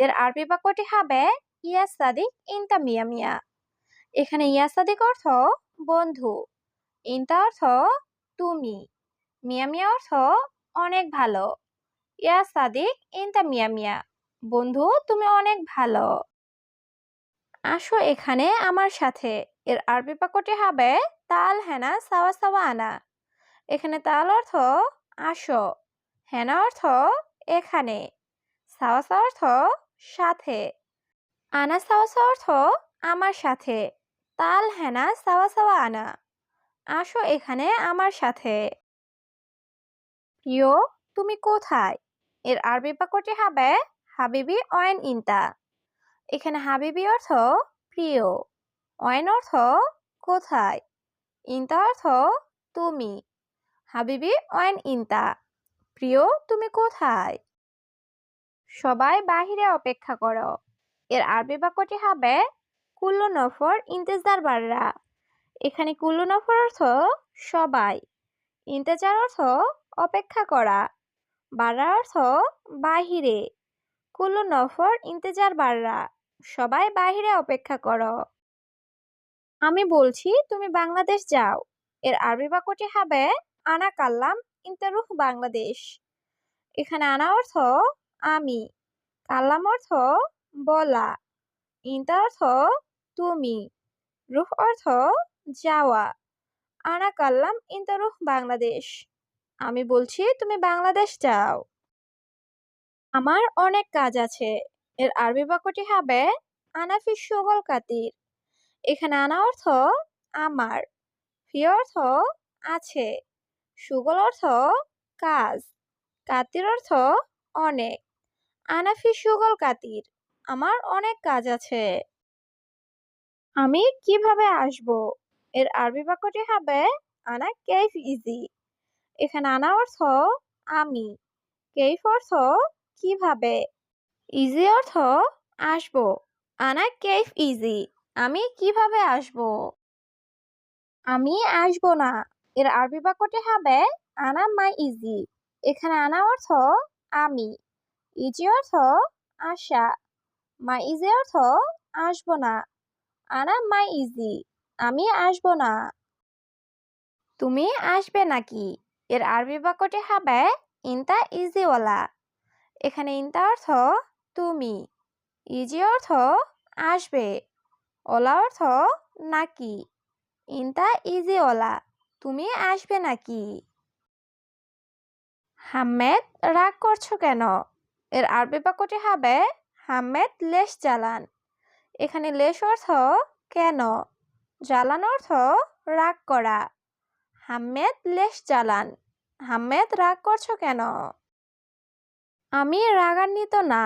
এর আরবি বাক্যটি হবে ইয়া সাদিক ইনতা মিয়া মিয়া এখানে ইয়া সাদিক অর্থ বন্ধু, ইনতা অর্থ তুমি মিয়া মিয়া অর্থ অনেক ভালো। ইয়া সাদিক ইনতা মিয়া মিয়া বন্ধু তুমি অনেক ভালো। আসো এখানে আমার সাথে। এর আরবি বাক্যটি হবে তাল, হেনা, সাওয়া সাওয়া, আনা। এখানে তাল অর্থ আসো, হেনা অর্থ এখানে, সাওয়া সাওয়া অর্থ সাথে। আনা সাওয়া সাওয়া অর্থ আমার সাথে। তাল হেনা সাওয়া সাওয়া আনা। আসো এখানে আমার সাথে। প্রিয় তুমি কোথায়? এর আরবি বাক্যটি হবে হাবিবি অয়েন ইনতা। এখানে হাবিবি অর্থ প্রিয়। অয়েন অর্থ কোথায়? ইনতা অর্থ তুমি। হাবিবি অয়েন ইনতা। প্রিয়, তুমি কোথায়? সবাই বাহিরে অপেক্ষা করো। এর আরবি বাক্যটি হবে কুল্লু নফর ইন্তেজার বাররা। এখানে কুল্লু নফর অর্থ সবাই, ইন্তেজার অর্থ অপেক্ষা করা, বাররা অর্থ বাহিরে কুল্লু নফর ইন্তেজার বাররা। সবাই বাহিরে অপেক্ষা করো। আমি বলছি, তুমি বাংলাদেশ যাও। এর আরবি বাক্যটি হবে, আনা কাল্লাম ইন্তারুহ বাংলাদেশ। এখানে আনা অর্থ আমি। কাল্লাম অর্থ বলা, ইন্তা অর্থ তুমি, রুহ অর্থ যাওয়া। আনা কাল্লাম ইন্তা রুহ বাংলাদেশ। আমি বলছি, তুমি বাংলাদেশ যাও। আমার অনেক কাজ আছে। এর আরবি বাক্যটি হবে আনাফি সুগল কাতির। এখানে আনা অর্থ আমার, ফি অর্থ আছে। সুগল অর্থ কাজ, কাতির অর্থ অনেক। আনাফি সুগল কাতির। আমার অনেক কাজ আছে। আমি কীভাবে আসব? এর আরবি বাক্যটি হবে, আনা কেফ ইজি এখানে আনা অর্থ, আমি কেফ অর্থ, কীভাবে ইজি অর্থ, আসব আনা কেফ ইজি, আমি কীভাবে আসব আমি আসব না এর আরবি বাক্যটি হবে, আনা মাই ইজি এখানে আনা অর্থ, আমি ইজি অর্থ আসা মাই ইজি অর্থ আসব না। আনা মাই ইজি, আমি আসব না। তুমি আসবে নাকি? এর আরবি বাক্যটি হবে ইনতা ইজিওয়ালা এখানে ইনতা অর্থ তুমি ইজি অর্থ আসবে, ওলা অর্থ নাকি, ইনতা ইজিওয়ালা তুমি আসবে নাকি? হাম্মেদ, রাগ করছ কেন? এর আরবি বাক্যটি হবে হাম্মেদ লেশ জ্বালান। এখানে লেশ অর্থ কেন? জ্বালান অর্থ রাগ করা। হামেদ লেশ জ্বালান। হামেদ রাগ করছ কেন? আমি রাগান্বিত না।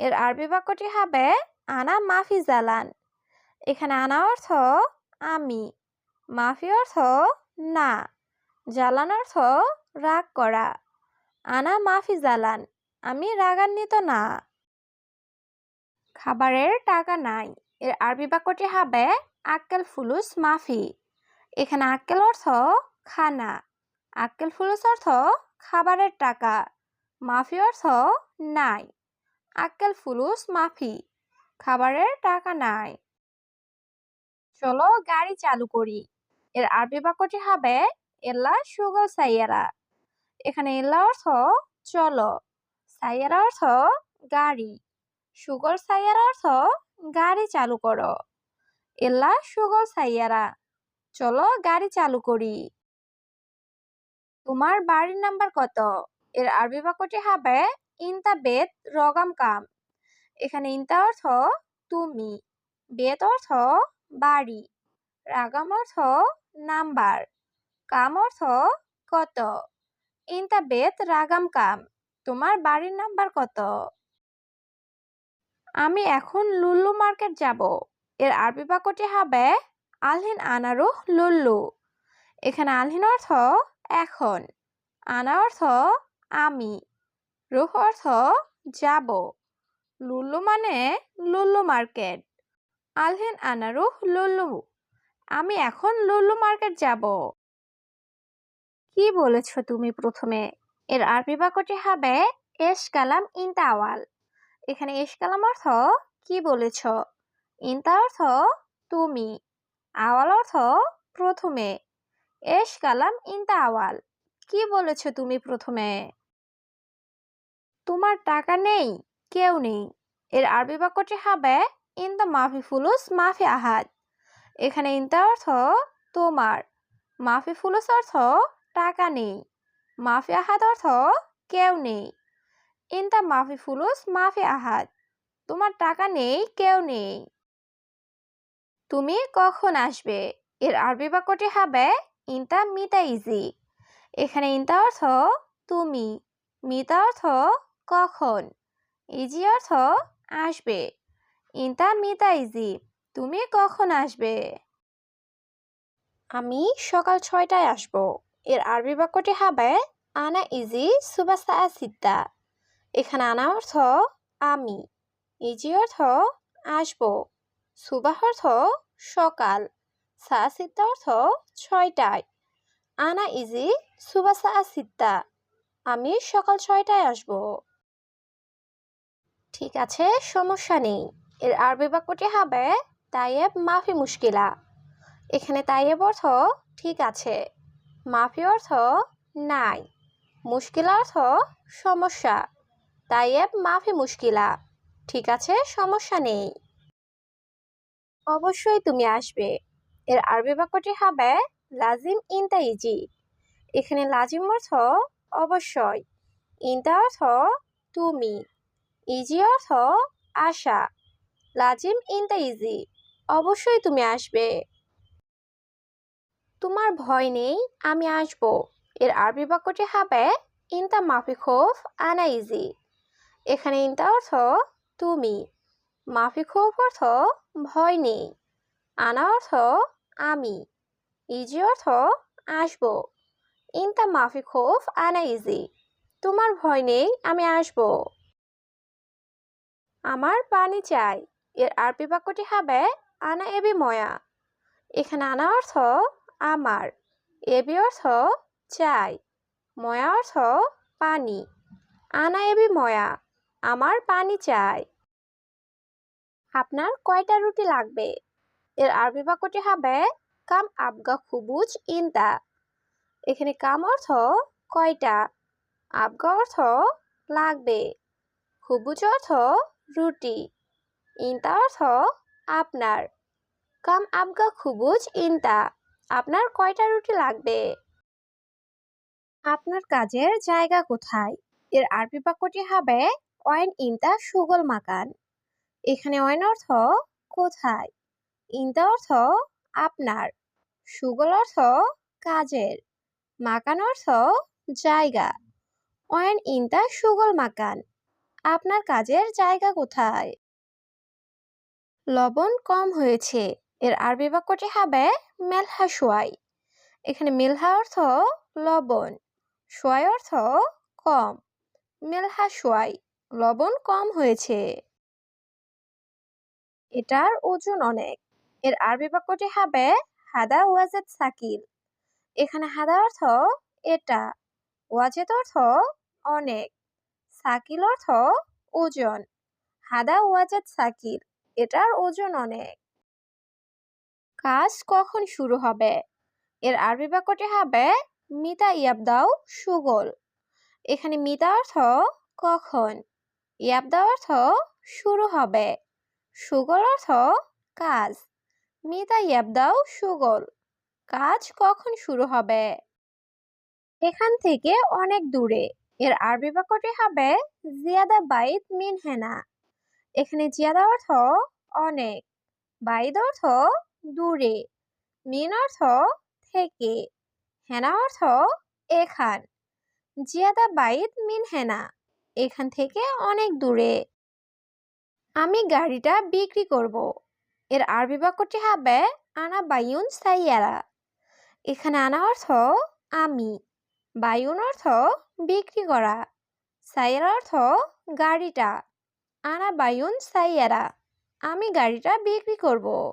এর আরবি বাক্যটি হবে আনা মাফি জ্বালান। এখানে আনা অর্থ আমি। মাফি অর্থ না। জ্বালান অর্থ রাগ করা। আনা মাফি জ্বালান। আমি রাগান্বিত না। খাবারের টাকা নাই। এর আরবি বাক্যটি হবে আক্কেল ফুলুস মাফি। এখানে আক্কেল অর্থ খানা। আক্কেল ফুলুস অর্থ খাবারের টাকা। মাফি অর্থ নাই। আক্কেল ফুলুস মাফি। খাবারের টাকা নাই। চলো গাড়ি চালু করি। এর আরবি বাক্যটি হবে এল্লা সুগল সাইয়ারা। এখানে এল্লা অর্থ চলো। সাইয়ারা অর্থ গাড়ি। সুগল সাইয়ারা অর্থ গাড়ি চালু করো। এল্লা সুগল সাইয়ারা, চলো গাড়ি চালু করি। তোমার বাড়ির নাম্বার কত? এর আরবি বাক্যটি হবে ইনতা বেত রগাম কাম। এখানে ইনতা অর্থ তুমি, বেত অর্থ বাড়ি, রাগাম অর্থ নাম্বার, কাম অর্থ কত? ইনতা বেত রাগাম কাম। তোমার বাড়ির নাম্বার কত? আমি এখন লুল্লু মার্কেট যাব। এর আরবি বাক্যটি হবে আলহিন আনারু লুল্লু। এখানে আলহিন অর্থ এখন, আনা অর্থ আমি, রুহ অর্থ যাব। লুল্লু মানে লুল্লু মার্কেট, আলহিন আনারু লুল্লু। আমি এখন লুল্লু মার্কেট যাব। কি বলেছ তুমি প্রথমে? এর আরবি বাক্যটি হবে এস কালাম ইনতা আওয়াল। এখানে এস কালাম অর্থ কি বলেছ? ইনতা অর্থ তুমি। আওয়াল অর্থ প্রথমে। এস কালাম ইনতা আওয়াল। কি বলেছ তুমি প্রথমে? তোমার টাকা নেই, কেউ নেই। এর আরবি বাক্যটি হবে ইন দ্য মাফি ফুলুস মাফি আহাদ। এখানে ইনতা অর্থ তোমার। মাফি ফুলুস অর্থ টাকা নেই। মাফি আহাদ অর্থ কেউ নেই। ইনতা মাফি ফুলুস, মাফি আহাদ। তোমার টাকা নেই, কেউ নেই। তুমি কখন আসবে? এর আরবি বাক্যটি হবে ইনতা মিতা ইজি এখানে ইনতা অর্থ তুমি, মিতা অর্থ কখন। ইজি অর্থ আসবে। ইনতা মিতা ইজি তুমি কখন আসবে? আমি সকাল ছয়টায় আসব। এর আরবি বাক্যটি হবে, আনা ইজি সুবাসা সিত্তা। এখানে আনা অর্থ, আমি। ইজি অর্থ, আসব। সুবাহ অর্থ, সকাল। সা সিত্তা অর্থ, ছয়টায়। আনা ইজি সুবাসা সিত্তা। আমি সকাল ছয়টায় আসব। ঠিক আছে, সমস্যা নেই। এর আরবি বাক্যটি হবে, তাইয়েব মাফি মুশকিলা। এখানে তাইয়েব অর্থ, ঠিক আছে। মাফি অর্থ নাই, মুশকিল অর্থ সমস্যা। তাইয়েব মাফি মুশকিলা। ঠিক আছে, সমস্যা নেই। অবশ্যই তুমি আসবে। এর আরবি বাক্যটি হবে লাজিম ইনতা ইজি। এখানে লাজিম অর্থ অবশ্যই, ইনতা অর্থ তুমি, ইজি অর্থ আশা। লাজিম ইনতা ইজি, অবশ্যই তুমি আসবে। তোমার ভয় নেই, আমি আসব। এর আরবি বাক্যটি হবে, ইনতা মাফি খোফ আনা ইজি। এখানে ইনতা অর্থ, তুমি। মাফি খোফ অর্থ, ভয় নেই। আনা অর্থ, আমি। ইজি অর্থ, আসব। ইনতা মাফি খোফ আনা ইজি। তোমার ভয় নেই, আমি আসব। আমার পানি চাই। এর আরবি বাক্যটি হবে, আনা এবি ময়া। এখানে আনা অর্থ আমার। এবি অর্থ চাই, ময়া অর্থ পানি। আনা এবি ময়া আমার পানি চাই। আপনার কয়টা রুটি লাগবে? এর আরবি বাক্যটি হবে, কাম আবগা খুবুজ ইনতা। এখানে কাম অর্থ কয়টা, আবগা অর্থ লাগবে। খুবুজ অর্থ রুটি ইনতা অর্থ আপনার কাম আবগা খুবুজ ইনতা। আপনার কয়টা রুটি লাগবে? আপনার কাজের জায়গা কোথায়? এর আরবি বাক্যটি হবে ওয়েন ইনতা সুগল মাকান। এখানে ওয়েন অর্থ, কোথায়? ইনতা অর্থ, আপনার। সুগল অর্থ, কাজের। মাকান অর্থ, জায়গা। ওয়েন ইনতা সুগল মাকান। আপনার কাজের জায়গা কোথায়? লবণ কম হয়েছে। এর আরবি বাক্যটি হবে মেলহা সোয়াই এখানে মেলহা অর্থ লবণ, সোয়াই অর্থ কম। মেলহা সোয়াই লবণ কম হয়েছে। এটার ওজন অনেক। এর আরবি বাক্যটি হবে হাদা ওয়াজেদ সাকিল। এখানে হাদা অর্থ এটা, ওয়াজেদ অর্থ অনেক। সাকিল অর্থ ওজন, হাদা ওয়াজেদ সাকিল, এটার ওজন অনেক। কাজ কখন শুরু হবে? এর আরবি বাক্যটি হবে, মিতা ইয়াবদাও সুগল। এখানে মিতা অর্থ কখন ইয়াবদা অর্থ শুরু হবে সুগল অর্থ কাজ মিতা ইয়াবদাও সুগল কাজ কখন শুরু হবে এখান থেকে অনেক দূরে। এর আরবি বাক্যটি হবে, জিয়াদা বাইত মিন হেনা এখানে জিয়াদা অর্থ অনেক বাইদ অর্থ দূরে। মিন অর্থ থেকে, হেনা অর্থ এখান। জিয়াদা বাইত মিন হেনা, এখান থেকে অনেক দূরে। আমি গাড়িটা বিক্রি করব। এর আরবি বাক্যটি হবে, আনা বায়ুন সাইয়ারা। এখানে আনা অর্থ, আমি। বায়ুন অর্থ, বিক্রি করা। সাইয়ারা অর্থ, গাড়িটা। আনা বায়ুন সাইয়ারা, আমি গাড়িটা বিক্রি করব।